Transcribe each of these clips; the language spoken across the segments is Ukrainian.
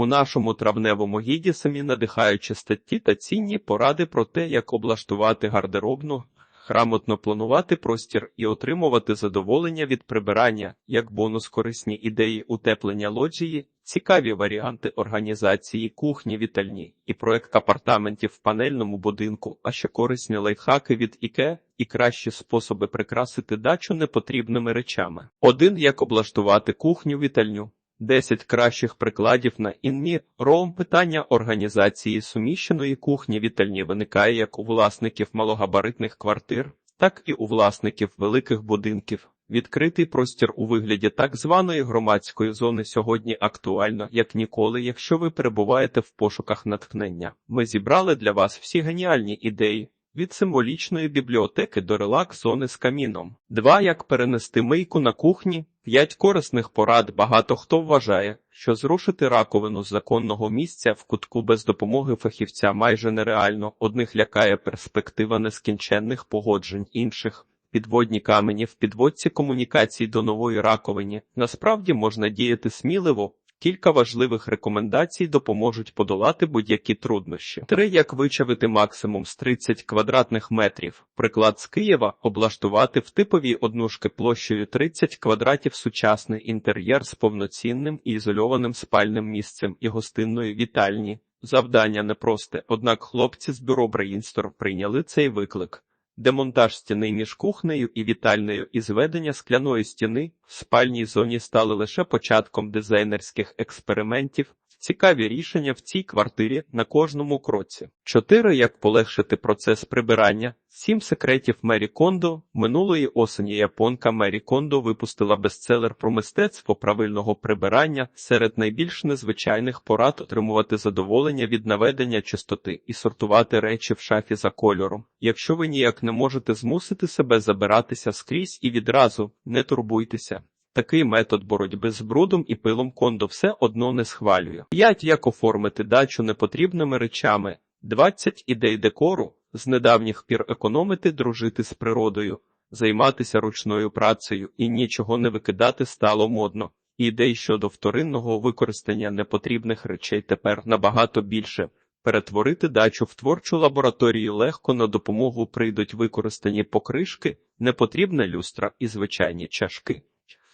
У нашому травневому гіді самі надихаючі статті та цінні поради про те, як облаштувати гардеробну, грамотно планувати простір і отримувати задоволення від прибирання, як бонус корисні ідеї утеплення лоджії, цікаві варіанти організації кухні вітальні і проект апартаментів в панельному будинку, а ще корисні лайфхаки від ІКЕ і кращі способи прикрасити дачу непотрібними речами. Один як облаштувати кухню вітальню. 10 кращих прикладів на інмі ром питання організації суміщеної кухні вітальні виникає як у власників малогабаритних квартир, так і у власників великих будинків. Відкритий простір у вигляді так званої громадської зони сьогодні актуально, як ніколи, якщо ви перебуваєте в пошуках натхнення. Ми зібрали для вас всі геніальні ідеї. Від символічної бібліотеки до релакс-зони з каміном. Два як перенести мийку на кухні. П'ять корисних порад. Багато хто вважає, що зрушити раковину з законного місця в кутку без допомоги фахівця майже нереально. Одних лякає перспектива нескінченних погоджень, інших підводні камені в підводці комунікацій до нової раковині. Насправді можна діяти сміливо. Кілька важливих рекомендацій допоможуть подолати будь-які труднощі. Три як вичавити максимум з 30 квадратних метрів. Приклад з Києва облаштувати в типовій однушки площею 30 квадратів сучасний інтер'єр з повноцінним і ізольованим спальним місцем і гостинною вітальні. Завдання непросте, однак хлопці з бюро Брейнстор прийняли цей виклик. Демонтаж стіни між кухнею і вітальнею і зведення скляної стіни в спальній зоні стали лише початком дизайнерських експериментів. Цікаві рішення в цій квартирі на кожному кроці. 4. Як полегшити процес прибирання. 7 секретів Мері Кондо. Минулої осені японка Мері Кондо випустила бестселер про мистецтво правильного прибирання серед найбільш незвичайних порад отримувати задоволення від наведення чистоти і сортувати речі в шафі за кольором. Якщо ви ніяк не можете змусити себе забиратися скрізь і відразу, не турбуйтеся. Такий метод боротьби з брудом і пилом кондо все одно не схвалює. 5. Як оформити дачу непотрібними речами. 20 ідей декору. З недавніх пір економити, дружити з природою, займатися ручною працею і нічого не викидати стало модно. Ідей щодо вторинного використання непотрібних речей тепер набагато більше. Перетворити дачу в творчу лабораторію легко на допомогу прийдуть використані покришки, непотрібна люстра і звичайні чашки.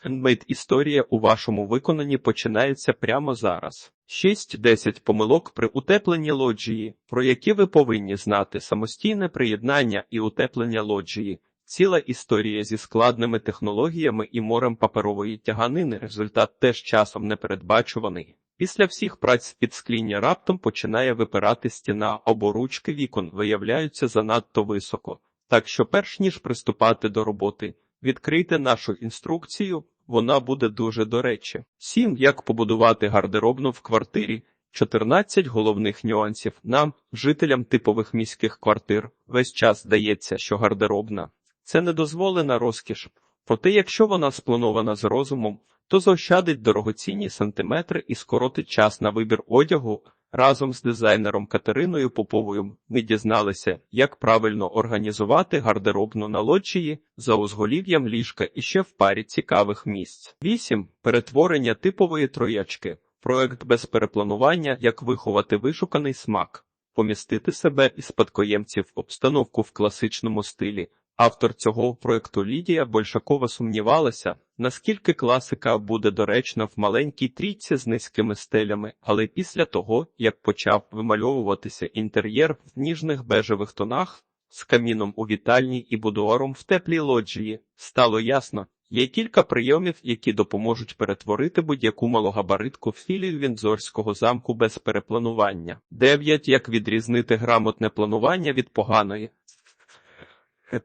Хендмейд історія у вашому виконанні починається прямо зараз. 6-10 помилок при утепленні лоджії, про які ви повинні знати самостійне приєднання і утеплення лоджії. Ціла історія зі складними технологіями і морем паперової тяганини. Результат теж часом непередбачуваний. Після всіх праць під скління раптом починає випирати стіна, або ручки вікон виявляються занадто високо. Так що, перш ніж приступати до роботи, відкрийте нашу інструкцію. Вона буде дуже до речі. 7. Як побудувати гардеробну в квартирі. 14 головних нюансів нам, жителям типових міських квартир, весь час здається, що гардеробна це недозволена розкіш. Проте, якщо вона спланована з розумом, то заощадить дорогоцінні сантиметри і скоротить час на вибір одягу. Разом з дизайнером Катериною Поповою ми дізналися, як правильно організувати гардеробну на лоджії за узголів'ям ліжка і ще в парі цікавих місць. 8. Перетворення типової троячки. Проект без перепланування, як виховати вишуканий смак, помістити себе і спадкоємців в обстановку в класичному стилі. Автор цього проекту Лідія Большакова сумнівалася, наскільки класика буде доречна в маленькій трійці з низькими стелями, але після того, як почав вимальовуватися інтер'єр в ніжних бежевих тонах з каміном у вітальні і будуаром в теплій лоджії, стало ясно. Є кілька прийомів, які допоможуть перетворити будь-яку малогабаритку в філію Вінзорського замку без перепланування. 9. Як відрізнити грамотне планування від поганої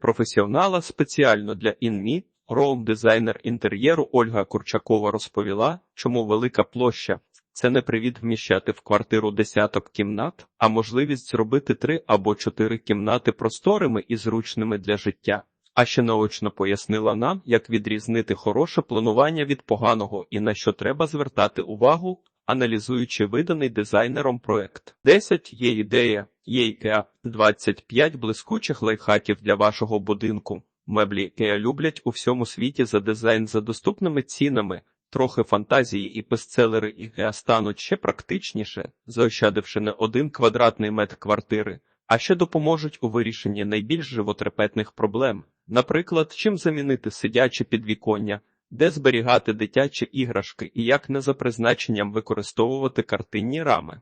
професіонала спеціально для інмі, роум-дизайнер інтер'єру Ольга Курчакова розповіла, чому велика площа це не привід вміщати в квартиру десяток кімнат, а можливість зробити три або чотири кімнати просторими і зручними для життя. А ще наочно пояснила нам, як відрізнити хороше планування від поганого і на що треба звертати увагу, аналізуючи виданий дизайнером проект. 10 є ідея, є ідея, 25 блискучих лайфхаків для вашого будинку. Меблі IKEA люблять у всьому світі за дизайн за доступними цінами. Трохи фантазії і бестселери ІГЕА стануть ще практичніше, заощадивши не один квадратний метр квартири, а ще допоможуть у вирішенні найбільш животрепетних проблем, наприклад, чим замінити сидяче підвіконня, де зберігати дитячі іграшки і як не за призначенням використовувати картинні рами.